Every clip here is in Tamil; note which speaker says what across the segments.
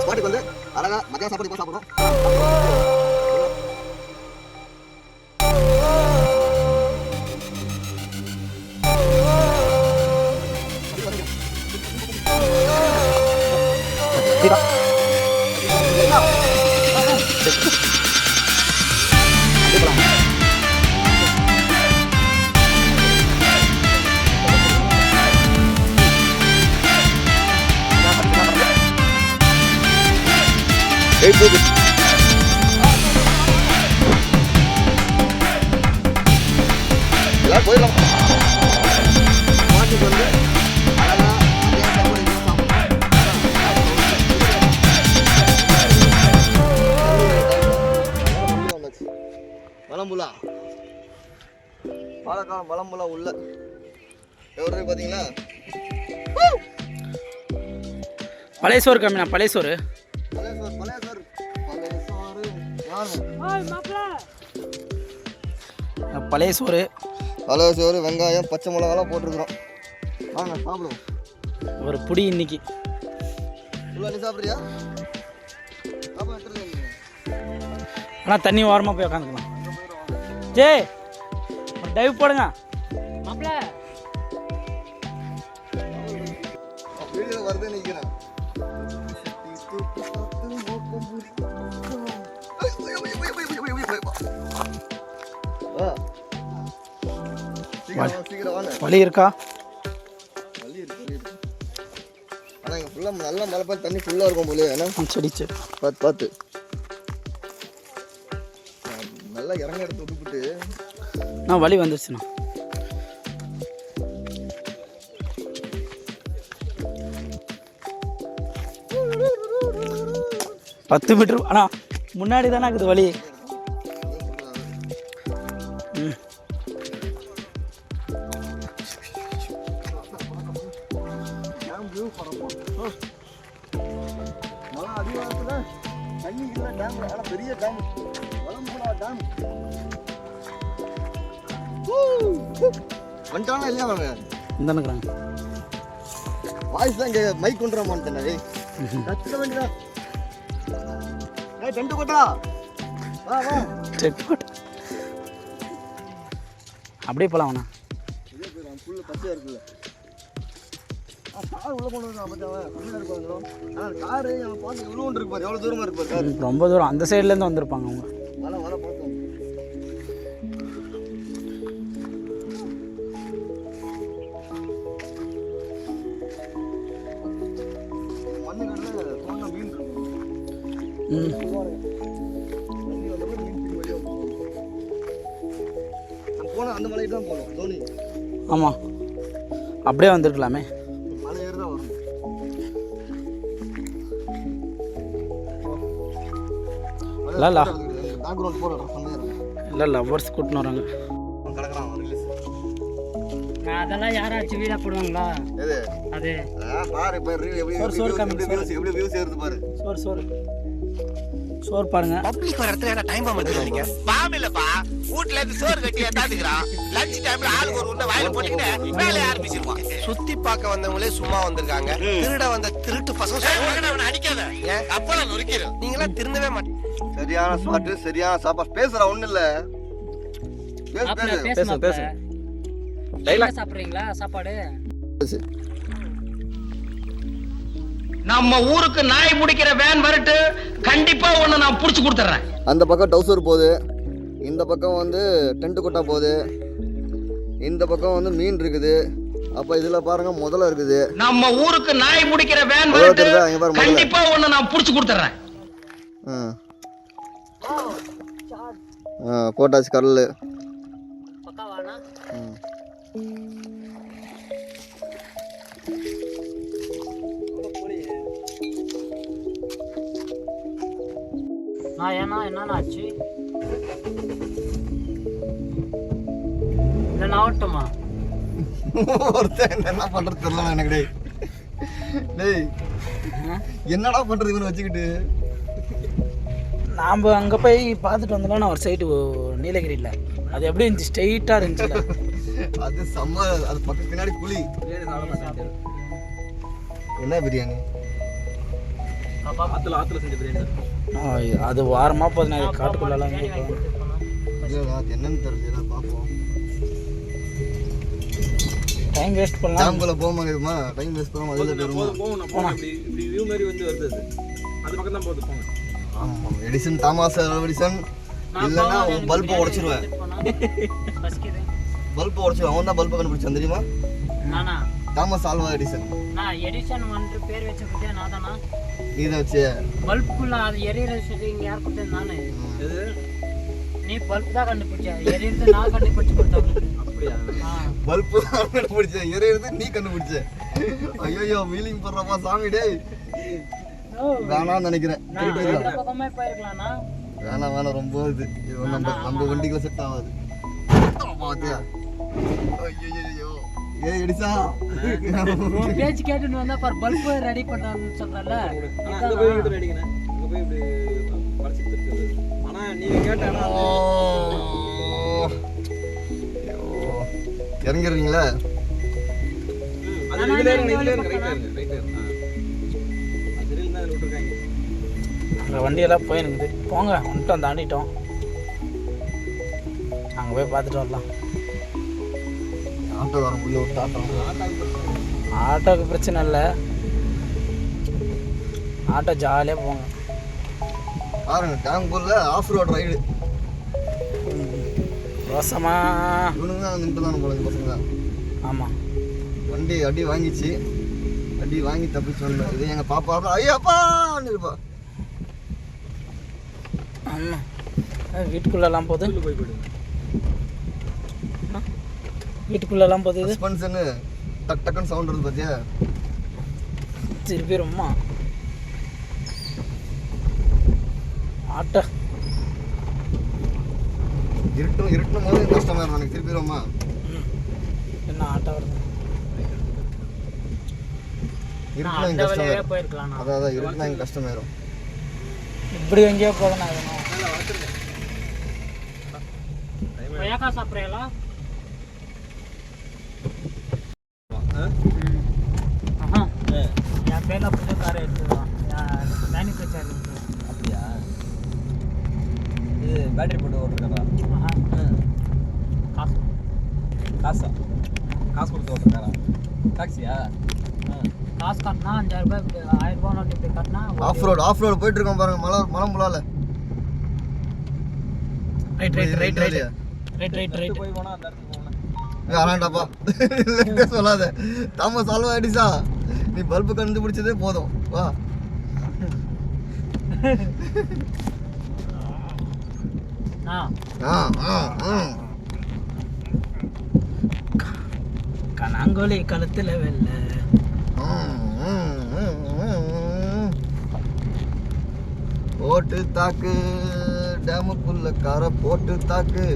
Speaker 1: ஸ்பாட்டுக்கு வந்து அழகா மத்தியான சாப்பாடு இப்போ சாப்பிடுறோம் தூக்கு எல்லாரும் போயிடலாம். ஸ்பாட்டுக்கு வந்து வளம்புலா. பாலக்காலம் வளம்புலா உள்ள. எவ்வளோ பார்த்தீங்களா
Speaker 2: பழைய சோறு கம்மிண்ணா பழைய சோறு
Speaker 1: பழைய பழைய சோறு. பழைய சோறு வெங்காயம் பச்சை மிளகாலாம் போட்டிருக்கிறோம். வாங்க சாப்பிடுவோம்.
Speaker 2: ஒரு புடி இன்னைக்கு.
Speaker 1: நீ சாப்பிட்றியா.
Speaker 2: ஆனால் தண்ணி ஓரமாக போய் உட்காந்துக்கலாம் ஜே டைவ் போடுங்க. வலி. இருக்கா?
Speaker 1: வலி இருக்கு ஆனால் இங்கே ஃபுல்லாக நல்லா மழை பெய்ய தண்ணி ஃபுல்லாக இருக்கும் போல ஏன்னா
Speaker 2: சரி சரி.
Speaker 1: பார்த்து பார்த்து நல்லா இறங்க எடுத்து விட்டுப்புட்டு
Speaker 2: நான் வலி வந்துருச்சுண்ணா. பத்து மீட்டர் அண்ணா முன்னாடி தானே இருக்குது வலி? ம்
Speaker 1: டேம் வியூ பரப்போம் மழை அதிகாரத்தில் தண்ணி இல்லை டேம் ஆனால் பெரிய டேம் வளம்புடா டேம் வந்துட்டானா இல்லையா அவங்க
Speaker 2: இந்தானுக்குறாங்க
Speaker 1: வாய்ஸ் தான் இங்கே மைக் கொண்டு வர மாட்டேன் கத்த வேண்டியதா ஏய் டென்ட் கொட்டா. வா வா.
Speaker 2: சரி போட்டு அப்படியே போகலாம் வேணா
Speaker 1: இதே போயிடும் புல்லு பச்சையாக இருக்குல்ல ஆ
Speaker 2: ஆமாம் அப்படியே வந்திருக்கலாமே.
Speaker 1: மலை ஏறி தான் வரும்
Speaker 2: இல்ல, லவ்வர்ஸ் கூட்டின்னு வராங்க.
Speaker 3: அதெல்லாம் யாராச்சும் வீடா போடுவாங்களா? அது.
Speaker 1: ஆ, பாரு எப்படி
Speaker 2: சோறு, சோறு
Speaker 1: எப்படி
Speaker 2: காமி,
Speaker 1: எப்படி வியூஸ் எப்படி வியூஸ் ஏறுது பாரு.
Speaker 2: சோறு சோறு. சோறு பாருங்க.
Speaker 4: பப்ளிக் வர இடத்துல என்ன டைம் ஆகுது நீங்க
Speaker 5: பாம் இல்லப்பா. வீட்டுல இருந்து சோறு கட்டி ஏத்தாந்துக்கிறான் லஞ்ச் டைம்ல ஆளுக்கு ஒரு உண்டை வாயில போட்டுக்கிட்டு வேலையை ஆரம்பிச்சிருவான்
Speaker 4: சுத்தி பார்க்க வந்தவங்களே சும்மா வந்திருக்காங்க. திருட வந்த திருட்டு பசங்க
Speaker 5: அவனை அடிக்காத.
Speaker 4: ஏன்?
Speaker 5: அப்பெல்லாம் நொறுக்கிறோம்
Speaker 4: நீங்களாம் திருந்தவே மாட்டீங்க
Speaker 1: சரியான ஸ்பாட்டு சரியான சாப்பாடு. பேசுற ஒண்ணு இல்ல. பேசு பேசு.
Speaker 3: சாப்பிடுறீங்களா? சாப்பாடு?
Speaker 6: நம்ம ஊருக்கு நாய் பிடிக்கிற வேன் வரட்டு கண்டிப்பா ஒண்ணு நான் புடிச்சு கொடுத்துறேன்
Speaker 1: அந்த பக்கம் டவுசர் போகுது. இந்த பக்கம் வந்து டென்ட் கொட்டா போகுது. இந்த பக்கம் வந்து மீன் இருக்குது. அப்ப இதுல பாருங்க முதல்ல இருக்குது.
Speaker 6: நம்ம ஊருக்கு நாய் பிடிக்கிற வேன்
Speaker 1: முதல்ல
Speaker 6: கண்டிப்பா ஒண்ணு நான் புடிச்சு கொடுத்துறேன்
Speaker 1: போட்டாச்சு கடல்.
Speaker 3: நான் ஏன்னா என்னண்ணா ஆச்சு? நான் ஆகட்டுமா
Speaker 1: ஒருத்தன் என்ன பண்றது தெரியல எனக்கு டேய். டேய் என்னடா பண்றது இவனை வச்சுக்கிட்டு?
Speaker 2: நாம் அங்கே போய் பார்த்துட்டு வந்தோம்னா ஒரு சைடு நீலகிரியில். அது எப்படி இருந்துச்சு? ஸ்ட்ரெயிட்டாக இருந்துச்சுல.
Speaker 1: அது செம்ம அது பக்கத்து பின்னாடி குழி. என்ன பிரியாணி?
Speaker 7: ஆத்துல ஆத்துல செஞ்ச பிரியாணி
Speaker 2: ஆ, அது வாரமாக நான் காட்டுக்குள்ளெல்லாம்
Speaker 1: என்னன்னு தெரியல
Speaker 2: டைம் வேஸ்ட் பண்ணலாம்.
Speaker 1: டேம்குள்ள போகுமா டைம் வேஸ்ட் பண்ணாம அதில்
Speaker 7: போதும் போகும் நான் போனேன் இப்படி இப்படி வியூ மாதிரி வந்து வருது அது. அது பக்கம் தான் போகுது போங்க.
Speaker 1: ஆமாம் எடிசன் தாமாஸ் எடிசன் உன்
Speaker 3: எனக்கு
Speaker 1: பல்பை.
Speaker 3: பசிக்குது.
Speaker 1: பல்பை உடச்சிருவேன் அவன் தான் பல்பை கண்டுபிடிச்சான் தெரியுமா?
Speaker 3: நானா?
Speaker 1: தாமஸ் ஆல்வா எடிசன்
Speaker 3: நான் எடிஷன் ஒன்று பேர் வச்ச குட்டியா நான் தானா?
Speaker 1: நீ தான் வச்சு.
Speaker 3: பல்புக்குள்ள அது எரியற சொல்லி இங்க யார் கொடுத்தது? நானு.
Speaker 7: எது?
Speaker 3: நீ பல்ப் தான் கண்டுபிடிச்ச எரியறது நான் கண்டுபிடிச்சு கொடுத்தேன்
Speaker 7: அப்படியா?
Speaker 1: பல்பு தான் கண்டுபிடிச்ச எரியறது நீ கண்டுபிடிச்ச. ஐயோ வீலிங் போடுறப்பா சாமி டேய். வேணாம்னு நினைக்கிறேன்.
Speaker 3: பக்கமே போயிருக்கலாம்னா?
Speaker 1: வேணாம் வேணாம் ரொம்ப இது. இது நம்ம நம்ம வண்டிக்குள்ள செட் ஆகாது. பாத்தியா? ஐயோ ஏ எடிசா.
Speaker 3: பேச்சு கேட்டுன்னு வந்தா பார் பல்ப் ரெடி பண்ணான்னு சொல்றல
Speaker 1: இறங்கிடுறீங்களா?
Speaker 2: வண்டியெல்லாம் போயிருக்குது போங்க வந்துட்டோம் தாண்டிட்டோம். அங்கே போய் பார்த்துட்டு வரலாம்.
Speaker 1: ஆட்டோ வர உள்ள விட்டு ஆட்டோ
Speaker 2: ஆட்டோக்கு பிரச்சனை இல்லை. ஆட்டோ ஜாலியாக போங்க.
Speaker 1: பாருங்க டேங்குள்ள ஆஃப் ரோட் ரைடு
Speaker 2: ரோசமா
Speaker 1: இவனுங்க தான் நின்று தான் போல இந்த பசங்க. தான்
Speaker 2: ஆமாம்
Speaker 1: வண்டி அடி வாங்கிச்சு. அடி வாங்கி தப்பிச்சு வந்தேன். இது எங்க பாப்பா தான் ஐயாப்பான்னு இருப்பா
Speaker 2: ஆமாம் வீட்டுக்குள்ளெல்லாம் போகுது
Speaker 7: உள்ள போய் போயிடுங்க
Speaker 2: வீட்டுக்குள்ளெல்லாம் போகுது
Speaker 1: சஸ்பென்ஷனு டக் டக்குன்னு சவுண்ட் வருது பாத்தியா?
Speaker 2: திருப்பி ரொம்ப ஆட்டோ.
Speaker 1: இருட்டும் இருட்டும் போது கஷ்டமா இருக்கும். எனக்கு திருப்பி வருமா
Speaker 2: என்ன ஆட்டோ வருது?
Speaker 3: நான்
Speaker 1: இருட்டுனா
Speaker 3: அந்த
Speaker 1: இங்க கஷ்டமா
Speaker 3: வழியாவே
Speaker 1: இருக்கும்
Speaker 3: போயிருக்கலாம்
Speaker 1: அதான் அதான் இருட்டுனா இங்க கஷ்டமாயிரும்
Speaker 2: இப்படி எங்கேயோ போகணும்
Speaker 3: கொய்யாக்கா சாப்பிட்றீங்களா? அஞ்சாயிரம் ரூபாய் இப்படி ஆயிரம் ரூபாய் நோட்டு இப்படி கட்டினா
Speaker 1: ஆஃப் ரோடு ஆஃப் ரோடு போயிட்டு இருக்கோம் பாருங்க. மலை மலம்புலால
Speaker 2: ரைட் ரைட் ரைட் ரைட்
Speaker 1: இல்லையா?
Speaker 2: ரைட் ரைட் ரைட்
Speaker 7: போய் போனா அந்த இடத்துக்கு
Speaker 1: வேணாண்டாப்பா சொல்லாத. தாமஸ் ஆல்வா எடிசா நீ பல்பு கண்டுபிடிச்சதே போதும். வா.
Speaker 3: ஆ.
Speaker 1: ஆ ஆ ஆ.
Speaker 2: கனாங்கோலி கழுத்தில் வெள்ள.
Speaker 1: போட்டு தாக்கு. டேமுக்குள்ள காரை போட்டு தாக்கு.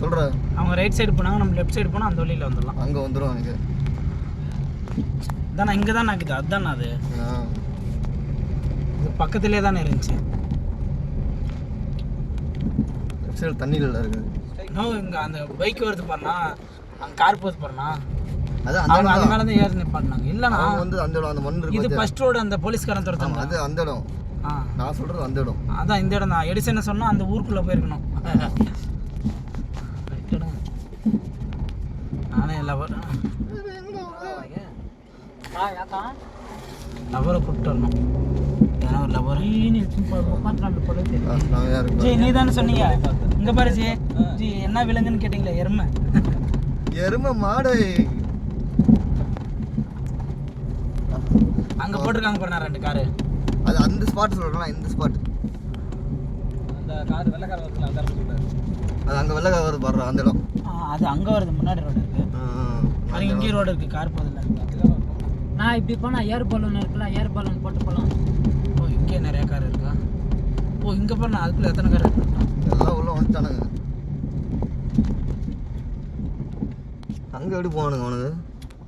Speaker 1: சொல்றேன்
Speaker 2: அவங்க ரைட் சைடு போனாங்க நம்ம லெஃப்ட் சைடு போனால் அந்த வழியில் வந்துடலாம்.
Speaker 1: அங்க வந்துடும் எனக்கு
Speaker 2: தானே இங்கே தான் இருக்குது அதுதானே அது பக்கத்துலேயே தானே இருந்துச்சு.
Speaker 1: Left side தண்ணியில் இருக்குது.
Speaker 2: நோ இங்கே அந்த பைக் வருது பாருண்ணா. அங்கே கார் போகுது பாருண்ணா. அவங்க அது. மேலே தான் ஏறி நிப்பாட்டினாங்க.
Speaker 1: அவங்க வந்து அந்த இடம் அந்த மண் இருக்கு
Speaker 2: இது? ஃபர்ஸ்ட் ரோடு அந்த போலீஸ்காரன் துரத்தாங்க
Speaker 1: அது அந்த இடம்.
Speaker 2: ஆ.
Speaker 1: நான் சொல்றது அந்த இடம்.
Speaker 2: அதான் இந்த இடம் தான். எடிசன் சொன்னா அந்த ஊருக்குள்ள போயிருக்கணும். நானே லவர் லவரை கூப்பிட்டு வரணும். ஏன்னா ஒரு லவர் ஜி நீ தானே சொன்னீங்க? இங்க பாரு ஜி. ஜி என்ன விலங்குன்னு கேட்டீங்களே எருமை.
Speaker 1: எருமை மாடு.
Speaker 2: அங்க போட்டிருக்காங்க பாருண்ணா ரெண்டு காரு
Speaker 1: அது அந்த ஸ்பாட் சொல்றேன் இந்த ஸ்பாட்
Speaker 7: அந்த கார் வெள்ளக்கார வருதுல அந்த இடத்துல சொல்றாரு.
Speaker 1: அது அங்க வெள்ளக்கா வருது பாடுற அந்த இடம்.
Speaker 2: அது அங்க வருது முன்னாடி ரோடு இருக்கு. அது இங்கே ரோடு இருக்கு கார் போதில்ல
Speaker 3: நான் இப்படி போனா ஏர் பலூன் இருக்குல்ல ஏர் பலூன் போட்டு போலாம்.
Speaker 2: ஓ இங்கே நிறைய கார் இருக்கா? ஓ இங்க பாருண்ணா அதுக்குள்ள எத்தனை கார் இருக்கு?
Speaker 1: எல்லாம் உள்ள வந்துட்டானுங்க. அங்க எப்படி போவானுங்க அவனுங்க?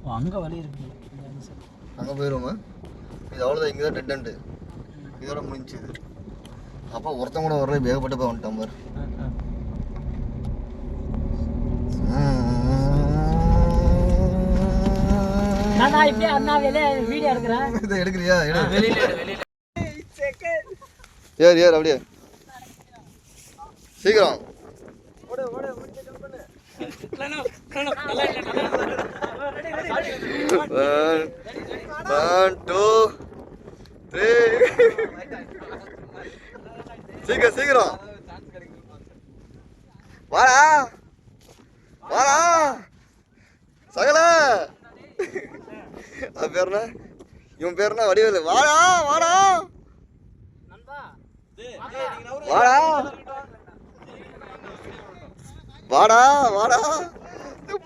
Speaker 2: ஓ அங்க வழி இருக்கு.
Speaker 1: அங்க போயிருவோமா? இது அவ்வளோதான் இங்கே தான் டெட் அண்டு இதோட முடிஞ்சுது. அப்போ ஒருத்தன் கூட வர்ற வேகப்பட்டு போய் வந்துட்டான் பாரு.
Speaker 3: நான் இப்படியே அண்ணா வெளியே வீடியோ எடுக்கிறேன்.
Speaker 1: இதை எடுக்கிறியா? எடு.
Speaker 2: வெளியில
Speaker 1: ஏறு அப்படியே. சீக்கிரம். two, three. சீக்கிரம் சீக்கிரம். வாடா. வாடா. சகல. அது பேர் என்ன? இவன் பேர் என்ன? வடிவேலு. வாடா வாடா. வாடா. வாடா வாடா.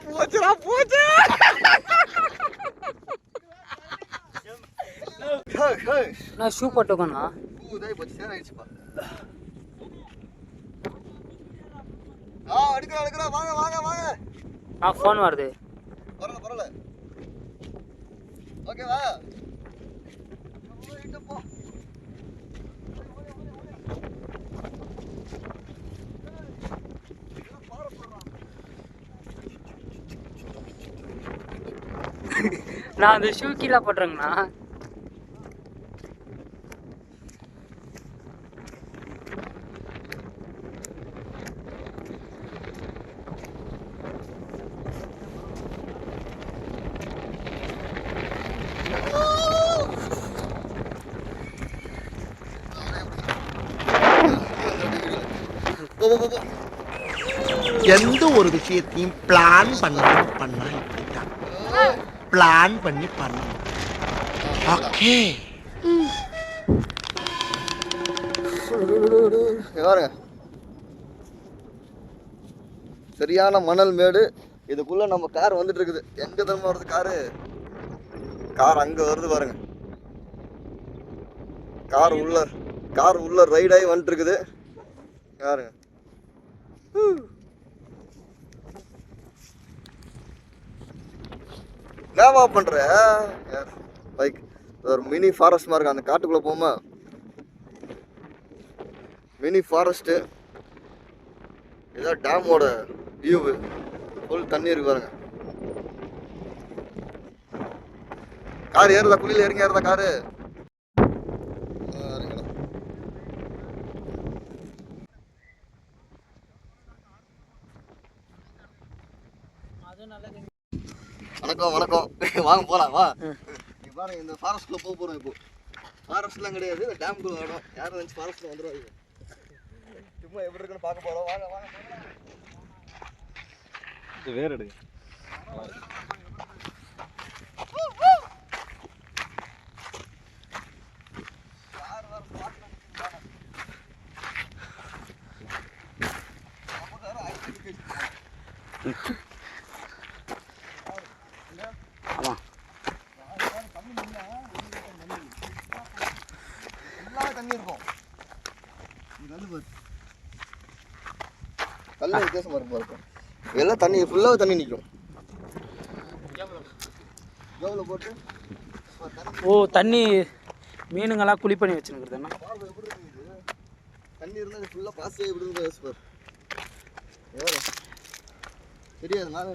Speaker 1: போச்சுடா போச்சு.
Speaker 3: நான் ஷூ போட்டுக்கோண்ணா
Speaker 1: ஆ எடுக்கிறா எடுக்கிறா வாங்க வாங்க வாங்க
Speaker 3: ஆ ஃபோன் வருது
Speaker 1: பரவாயில்ல பரவாயில்ல ஓகேவா
Speaker 3: நான் அந்த ஷூ கீழே போட்டுறேங்கண்ணா
Speaker 1: போ போ, போ போ
Speaker 5: எந்த ஒரு விஷயத்தையும் பிளான் பண்ணாம பண்ணா இப்படிதான் பிளான் பண்ணி பண்ணணும் ஓகே
Speaker 1: பாருங்க. சரியான மணல் மேடு. இதுக்குள்ள நம்ம கார் வந்துட்டு இருக்குது. எங்க தரமா வருது காரு கார் அங்க வருது பாருங்க. கார் உள்ள கார் உள்ள ரைடாகி வந்துட்டு இருக்குது. பாருங்க. ஹூ. என்னவா பண்ற லைக் ஒரு மினி ஃபாரஸ்ட் மாதிரி அந்த காட்டுக்குள்ள போமா மினி ஃபாரஸ்ட்டு இதான் டேமோட வியூ ஃபுல் தண்ணி இருக்கு பாருங்க. கார் ஏறுதா? குழியில் இறங்கி ஏறுதா காரு? வணக்கம் வணக்கம். வாங்க போலாம் வா. இங்க பாருங்க இந்த ஃபாரஸ்ட்ல போக போறோம் இப்போ. ஃபாரஸ்ட்லாம் கிடையாது இந்த டேம்குள்ள வேணும் யாரும் வந்து ஃபாரஸ்ட்ல வந்துருவாங்க சும்மா எப்படி இருக்குன்னு பார்க்க போறோம். வாங்க வாங்க
Speaker 7: வேற எடுங்க.
Speaker 1: எல்லா தண்ணி இருக்கும் இது வந்து பாரு. கல்லு வித்தியாசமா இருக்கும் இருக்கும் எல்லாம் தண்ணி ஃபுல்லாக தண்ணி நிற்கும் எவ்வளோ போட்டு?
Speaker 2: ஓ தண்ணி மீனுங்கெல்லாம் குழி பண்ணி வச்சுருக்குறதுண்ணா
Speaker 1: பாரு எப்படி இருக்குது தண்ணி இருந்தால் ஃபுல்லாக பாஸ் ஆகி விடுறது யோசிச்சு பாரு. எவ்வளோ தெரியாது நானே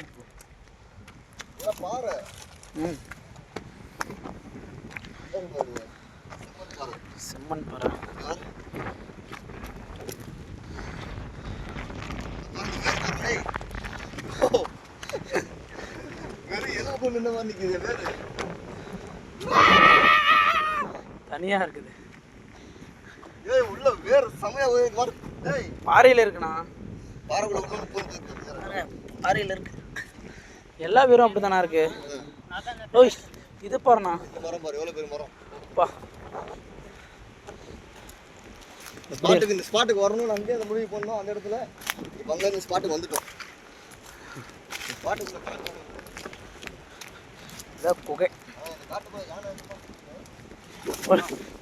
Speaker 1: பாறை.
Speaker 2: ம்.
Speaker 1: நிக்குது வேறு
Speaker 2: தனியாக இருக்குது.
Speaker 1: ஏய் உள்ள வேறு செமையா
Speaker 2: பாறையில் இருக்குண்ணா. பாறையில் இருக்கு. எல்லா பேரும் அப்படி தானே இருக்கு ஓய் இது பாருண்ணா.
Speaker 1: மரம் பாரு எவ்வளோ பெரிய மரம்
Speaker 2: பா
Speaker 1: ஸ்பாட்டுக்கு இந்த ஸ்பாட்டுக்கு வரணும்னு அங்கேயே அந்த முடிவு பண்ணோம் அந்த இடத்துல இப்போ அங்கே இந்த ஸ்பாட்டுக்கு வந்துட்டோம். ஸ்பாட்டுக்கு
Speaker 2: புகை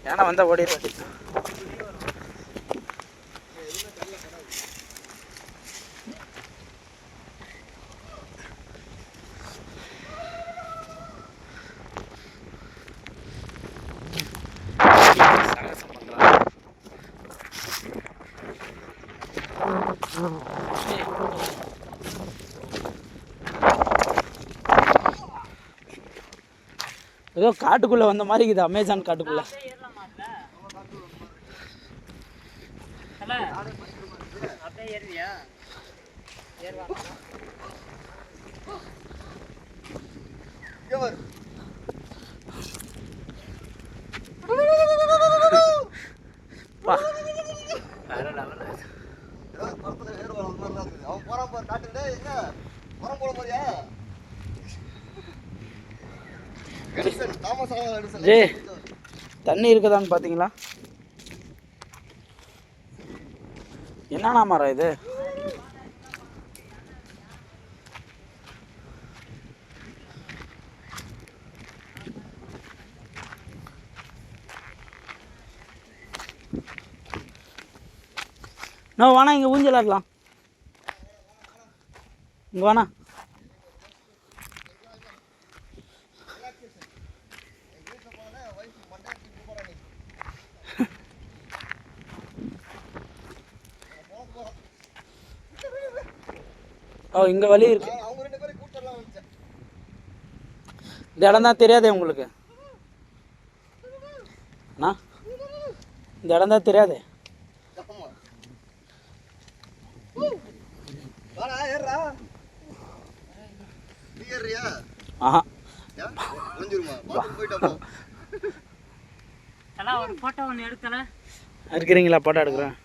Speaker 1: யானை
Speaker 2: வந்தால் ஓடிடுவாடி ஏதோ காட்டுக்குள்ள வந்த மாதிரி இருக்குது அமேசான் காட்டுக்குள்ள.
Speaker 3: தல அப்படியே ஏறுவியா ஏறுவா
Speaker 1: இங்க பாரு.
Speaker 2: பா வேற லெவல்
Speaker 1: ஏதோ மரத்துல ஏறு வர மாதிரி தான் இருக்குது. அவன் போறான் பாரு, காட்டுக்கிட்டே, எங்க? போட போறியா?
Speaker 2: ஜே. தண்ணி இருக்குதான்னு பார்த்தீங்களா என்னண்ணா மரம் இது நோ வேணா இங்கே ஊஞ்சலாடலாம் இங்கே வேணா ஓ இங்கே வழி இருக்கு. இந்த இடம் தான் தெரியாதே உங்களுக்கு. அண்ணா இந்த இடம் தான் தெரியாதே
Speaker 1: ஆமா. வாடா, ஏறுடா. நீ ஏறுறியா?
Speaker 2: ஆஹா
Speaker 3: போட்டோ
Speaker 2: இருக்கிறீங்களா படம் எடுக்கிறேன்.